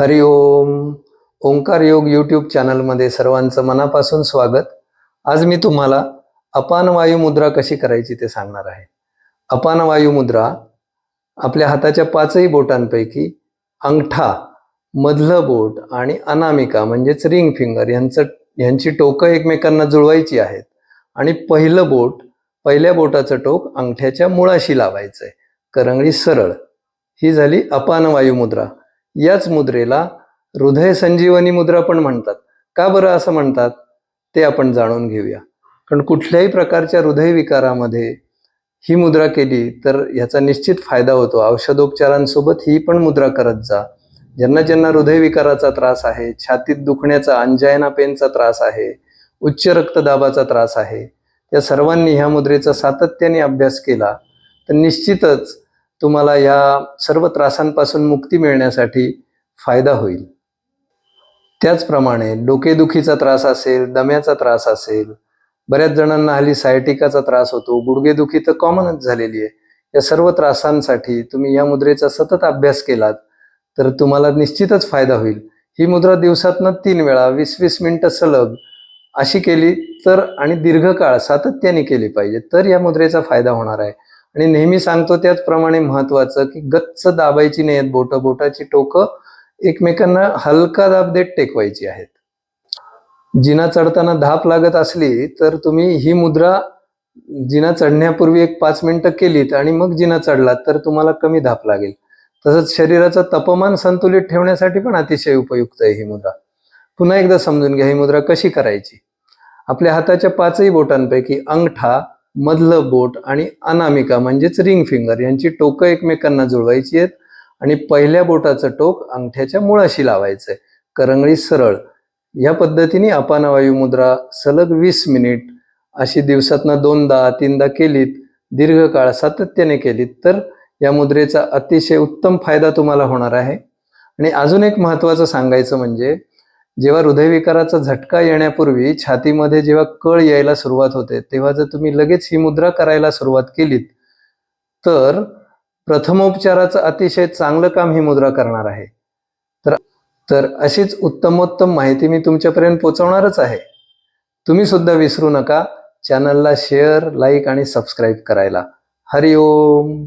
हरिओम ओंकार योग यूट्यूब चॅनलमध्ये सर्वांचं मनापासून स्वागत. आज मी तुम्हाला अपान वायू मुद्रा कशी करायची ते सांगणार आहे. अपान वायू मुद्रा आपल्या हाताच्या पाचही बोटांपैकी अंगठा मधलं बोट आणि अनामिका म्हणजेच रिंग फिंगर यांचं यांची टोकं एकमेकांना जुळवायची आहेत. आणि पहिलं बोट पहिल्या बोटाचं टोक अंगठ्याच्या मुळाशी लावायचं आहे करंगळी सरळ. ही झाली अपान वायू मुद्रा. याच मुद्रेला हृदय संजीवनी मुद्रा पण म्हणतात. का बरं असं म्हणतात? ते आपण जाणून घेऊया. कारण कुठल्याही प्रकारच्या हृदयविकारामध्ये ही मुद्रा केली तर ह्याचा निश्चित फायदा होतो. औषधोपचारांसोबत ही पण मुद्रा करत जा. ज्यांना ज्यांना हृदयविकाराचा त्रास आहे छातीत दुखण्याचा अंजायना पेनचा त्रास आहे उच्च रक्तदाबाचा त्रास आहे या सर्वांनी ह्या मुद्रेचा सातत्याने अभ्यास केला तर निश्चितच तुम्हाला या सर्व त्रासांपासून मुक्ती मिळण्यासाठी फायदा होईल. त्याचप्रमाणे डोकेदुखीचा त्रास असेल दम्याचा त्रास असेल बऱ्याच जणांना हल्ली सायटिकाचा त्रास होतो गुडघेदुखी तर कॉमनच झालेली आहे. या सर्व त्रासांसाठी तुम्ही या मुद्रेचा सतत अभ्यास केलात तर तुम्हाला निश्चितच फायदा होईल. ही मुद्रा दिवसातनं तीन वेळा वीस वीस मिनिटं सलग अशी केली तर आणि दीर्घकाळ सातत्याने केली पाहिजे तर या मुद्रेचा फायदा होणार आहे. आणि नेहमी सांगतो त्याचप्रमाणे महत्वाचं की गच्च दाबायची नाहीत बोट बोटाची टोकं. एकमेकांना हलका दाब देत टेकवायची आहेत. जिना चढताना धाप लागत असली तर तुम्ही ही मुद्रा जिना चढण्यापूर्वी एक पाच मिनिटं केलीत आणि मग जिना चढलात तर तुम्हाला कमी धाप लागेल. तसंच शरीराचं तापमान संतुलित ठेवण्यासाठी पण अतिशय उपयुक्त आहे ही मुद्रा. पुन्हा एकदा समजून घ्या ही मुद्रा कशी करायची? आपल्या हाताच्या पाचही बोटांपैकी अंगठा मधलं बोट आणि अनामिका म्हणजेच रिंग फिंगर यांची टोकं एकमेकांना जुळवायची आहेत आणि पहिल्या बोटाचं टोक अंगठ्याच्या मुळाशी लावायचंय. करंगळी सरळ. या पद्धतीने अपानवायू मुद्रा सलग वीस मिनिट अशी दिवसातनं दोनदा तीनदा केलीत दीर्घकाळ सातत्याने केलीत तर या मुद्रेचा अतिशय उत्तम फायदा तुम्हाला होणार आहे. आणि अजून एक महत्त्वाचं सांगायचं म्हणजे जेव्हा हृदयविकाराचा झटका येण्यापूर्वी छातीमध्ये जेव्हा कळ यायला सुरुवात होते तेव्हा जर तुम्ही लगेच ही मुद्रा करायला सुरुवात केलीत तर प्रथमोपचाराचं अतिशय चांगलं काम ही मुद्रा करणार आहे. तर तर अशीच उत्तमोत्तम माहिती मी तुमच्यापर्यंत पोहोचवणारच आहे. तुम्ही सुद्धा विसरू नका. चॅनलला शेअर लाईक आणि सबस्क्राईब करायला. हरिओम!